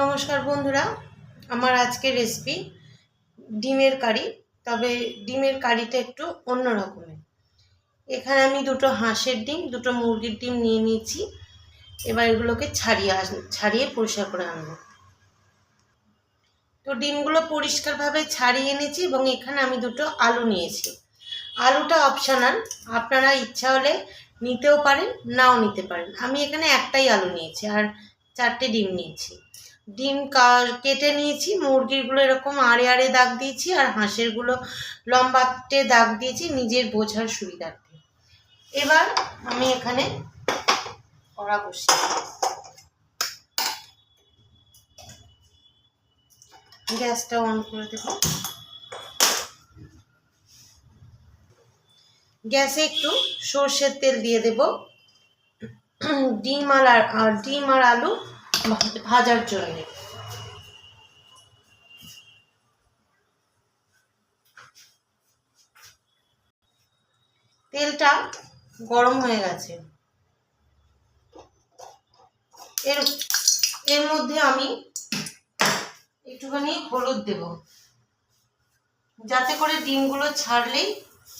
নমস্কার বন্ধুরা, আমার আজকের রেসিপি ডিমের কারি, তবে ডিমের কারিটা একটু অন্য রকমের। এখানে আমি দুটো হাঁসের ডিম, দুটো মুরগির ডিম নিয়ে নিয়েছি। এবার এগুলোকে ছাড়িয়ে আস, ছাড়িয়ে পরিষ্কার করে আনব। তো ডিমগুলো পরিষ্কারভাবে ছাড়িয়ে এনেছি এবং এখানে আমি দুটো আলু নিয়েছি। আলুটা অপশনাল আপনারা ইচ্ছা হলে নিতেও পারেন, নাও নিতে পারেন। আমি এখানে একটাই আলু নিয়েছি আর চারটে ডিম নিয়েছি। ডিম কেটে নিয়েছি মুরগিরগুলো এরকম আড়ে আড়ে দাগ দিয়েছি আর হাঁসেরগুলো লম্বাটে দাগ দিয়েছি, নিজের বোঝার সুবিধার্থে। এবার আমি এখানে কড়া বসিয়ে গ্যাসটা অন করে দেবো। গ্যাসে একটু সর্ষের তেল দিয়ে দেব। ডিম আর ডিম আর আলু ভাজার জন্য। তেলটা গরম হয়ে গেছে। এর এর মধ্যে আমি একটুখানি হলুদ দেব। যাতে করে ডিমগুলো ছাড়লেই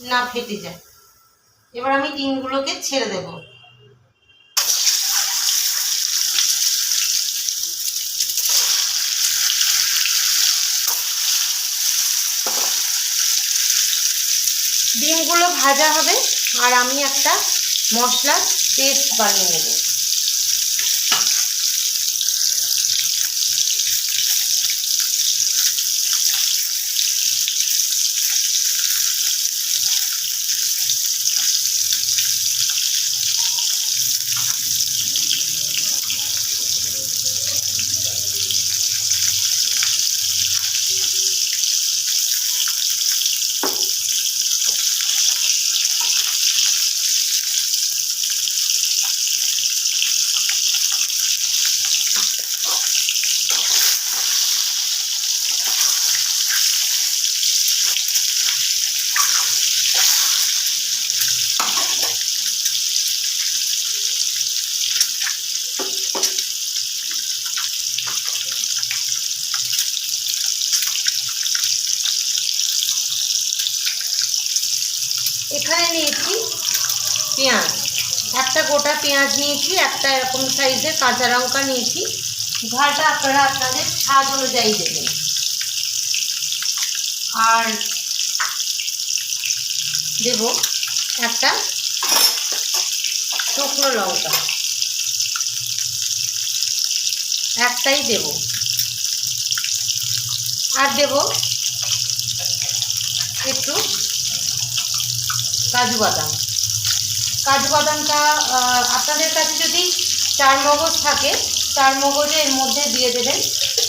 না ফেটে যায়। এবার আমি ডিমগুলোকে ছেড়ে দেব। ডিমগুলো ভাজা হবে আর আমি একটা মশলা পেস্ট বানিয়ে নেব। এখানে নিয়েছি? পেঁয়াজ। একটা গোটা পেঁয়াজ নিয়েছি, একটা এরকম সাইজের কাঁচা লঙ্কা নিয়েছি। ঝালটা আপনারা আপনাদের স্বাদ অনুযায়ী দেবেন। আর দেব একটা শুকনো লঙ্কা। একটাই দেব। আর দেব একটু কাজু বাদাম। কাজু বাদামটা আপনাদের কাছে যদি চার মগজ থাকে চার মগজে এর মধ্যে দিয়ে দেবেন।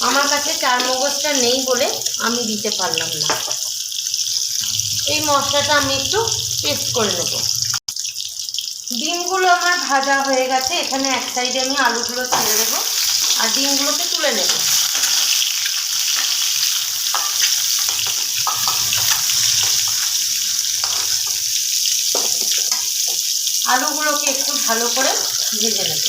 আমার কাছে চার মগজটা নেই বলে আমি দিতে পারলাম না। এই মশলাটা আমি একটু পেস্ট করে নেব। ডিমগুলো আমার ভাজা হয়ে গেছে। এখানে এক সাইডে আমি আলুগুলো ছেড়ে দেবো। আর ডিমগুলোকে তুলে নেব। আলুগুলোকে একটু ভালো করে ভেজে নেব।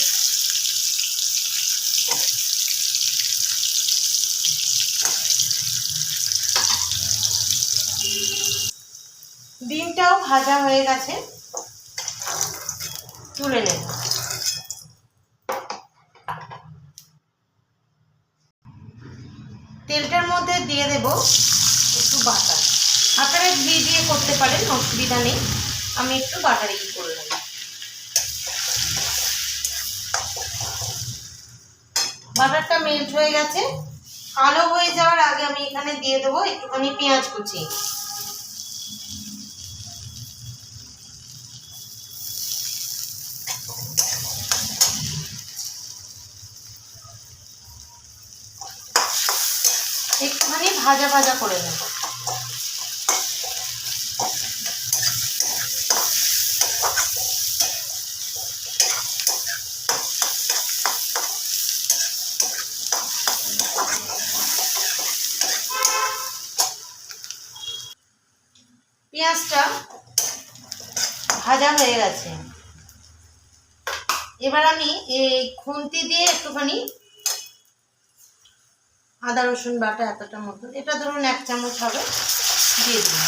ডিমটাও ভাজা হয়ে গেছে। তুলে নেব। তেলটার মধ্যে দিয়ে দেব একটু বাটার। আপনারা ঘি দিয়ে করতে পারেন, অসুবিধা নেই। আমি একটু বাটার ইউজ করলাম বাটারটা মেল্ট হয়ে গেছে। কালো হয়ে যাওয়ার আগে আমি এখানে দিয়ে দেবো একটুখানি পেঁয়াজ কুচি। একটুখানি ভাজা ভাজা করে নেব। ভাজা হয়ে গেছে। এবার আমি এই খুন্তি দিয়ে একটুখানি আদা, রসুন বাটা এতটা মতো এটা ধরুন এক চামচ হবে, দিয়ে দিন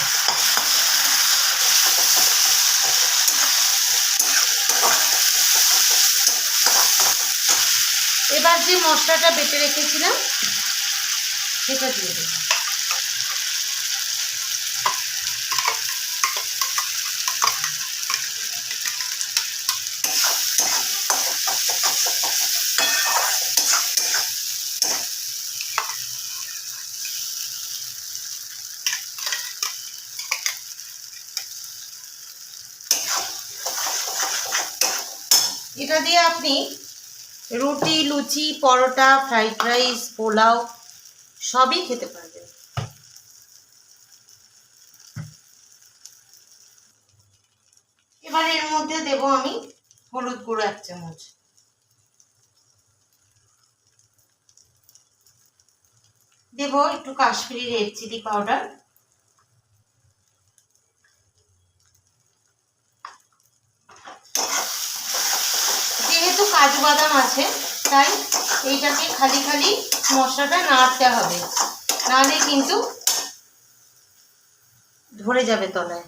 এবার যে মশলাটা বেটে রেখেছিলাম, সেটা দিয়ে দেবো এটা দিয়ে আপনি রুটি, লুচি, পরোটা, ফ্রাইড রাইস, পোলাও সবই খেতে পারবেন। এবার এর মধ্যে দেব আমি হলুদ গুঁড়ো এক চামচ। দেব একটু কাশ্মীরি রেড চিলি পাউডার। যেহেতু কাজু বাদাম আছে, তাই এইটাকে খালি খালি মশলাটা নাড়তে হবে। নাহলে কিন্তু ধরে যাবে তলায়।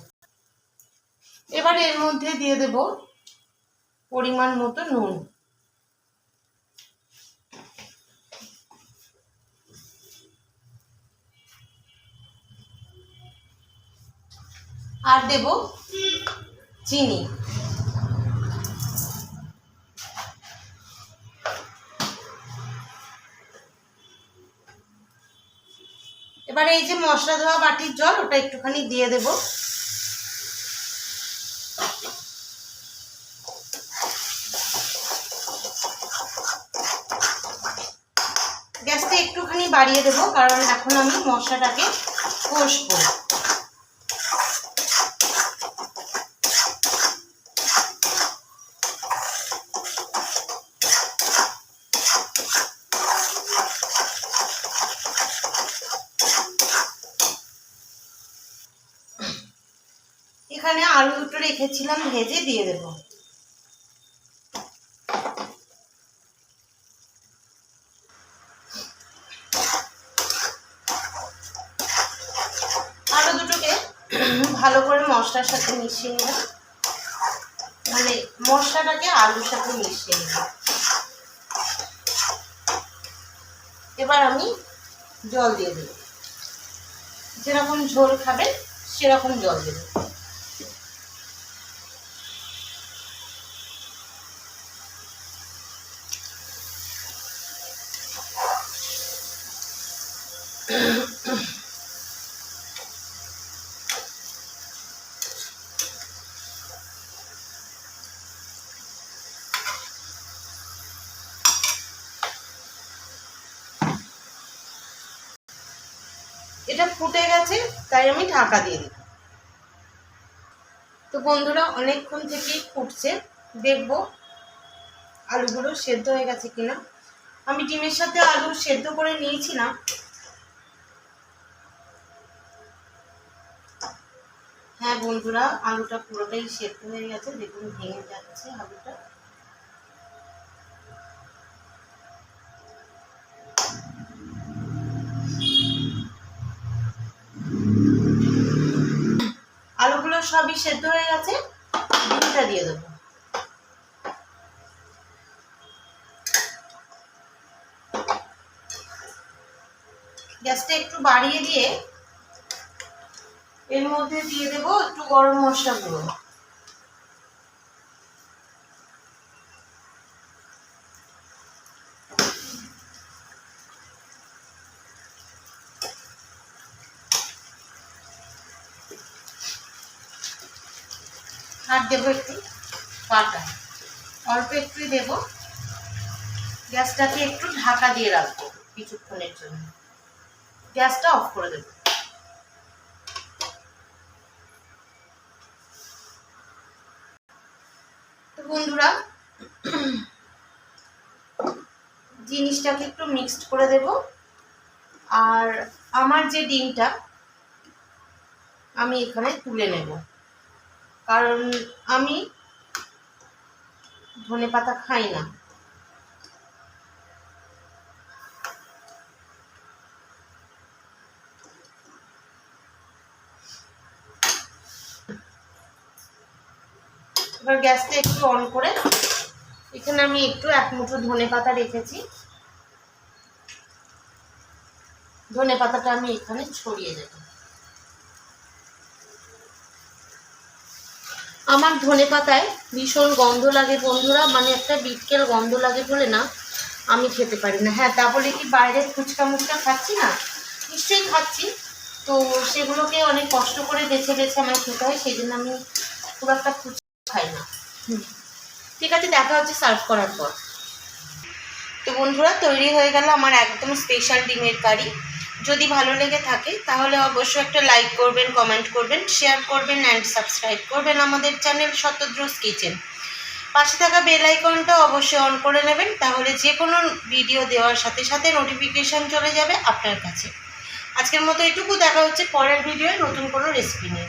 এবার এর মধ্যে দিয়ে দেব পরিমাণ মতো নুন। আর দেব চিনি। এবার এই যে মশলা ধোয়া বাটির জল, ওটা একটুখানি দিয়ে দেব। গ্যাসটা একটুখানি বাড়িয়ে দেবো, কারণ এখন আমি মশলাটাকে কষবো। এখানে আলু দুটো রেখেছিলাম, ভেজে দিয়ে দেব। আলু দুটোকে ভালো করে মশলার সাথে মিশিয়ে নেব। মানে মশলাটাকে আলুর সাথে মিশিয়ে নেব। এবার আমি জল দিয়ে দেব। যেরকম ঝোল খাবে সেরকম জল দেবেন এটা ফুটে গেছে, তাই আমি ঢাকা দিয়ে দিই তো বন্ধুরা, অনেকক্ষণ থেকেই ফুটছে। দেখব আলুগুলো সেদ্ধ হয়ে গেছে কিনা। আমি ডিমের সাথে আলু সেদ্ধ করে নিয়েছিলাম। বন্ধুরা, আলুটা পুরোটাই সেদ্ধ হয়ে গেছে, দেখুন ভেঙে যাচ্ছে আলুটা। আলুগুলো সবই সেদ্ধ হয়ে গেছে, ডিমটা দিয়ে দেবো। গ্যাসটা একটু বাড়িয়ে দিয়ে এর মধ্যে দিয়ে দেব একটু গরম মশলা গুঁড়ো। আর দেবো একটু বাটা অল্প একটুই দেবো। গ্যাসটাকে একটু ঢাকা দিয়ে রাখব কিছুক্ষণের জন্য। গ্যাসটা অফ করে দেবো। বন্ধুরা, জিনিসটাকে একটু মিক্সড করে দেব। আর আমার যে ডিমটা, আমি এখানে তুলে নেব। কারণ আমি ধনে পাতা খাই না। এবার গ্যাসটা একটু অন করে এখানে আমি একটু এক মুঠো ধনে পাতা রেখেছি। ধনে পাতাটা আমি এখানে ছড়িয়ে দেব। আমার ধনে পাতায় ভীষণ গন্ধ লাগে বন্ধুরা মানে একটা বিটকেল গন্ধ লাগে বলে না, আমি খেতে পারি না। হ্যাঁ তা বলে কি বাইরের ফুচকা মুচকা খাচ্ছি না? নিশ্চয়ই খাচ্ছি। তো সেগুলোকে অনেক কষ্ট করে বেছে বেছে আমার খেতে হয়, সেই জন্য আমি খুব একটা ফুচকা খাই না ঠিক আছে, দেখা হচ্ছে সার্ভ করার পর। তো বন্ধুরা, তৈরি হয়ে গেল আমার একদম স্পেশাল ডিমের কারি। যদি ভালো লেগে থাকে, তাহলে অবশ্যই একটা লাইক করবেন কমেন্ট করবেন শেয়ার করবেন অ্যান্ড সাবস্ক্রাইব করবেন আমাদের চ্যানেল শতদ্রোস কিচেন পাশে থাকা বেল আইকনটা অবশ্যই অন করে নেবেন, তাহলে যে কোনো ভিডিও দেওয়ার সাথে সাথে নোটিফিকেশান চলে যাবে আপনার কাছে। আজকের মতো এটুকু, দেখা হচ্ছে পরের ভিডিওয়ে নতুন কোনো রেসিপি নিয়ে।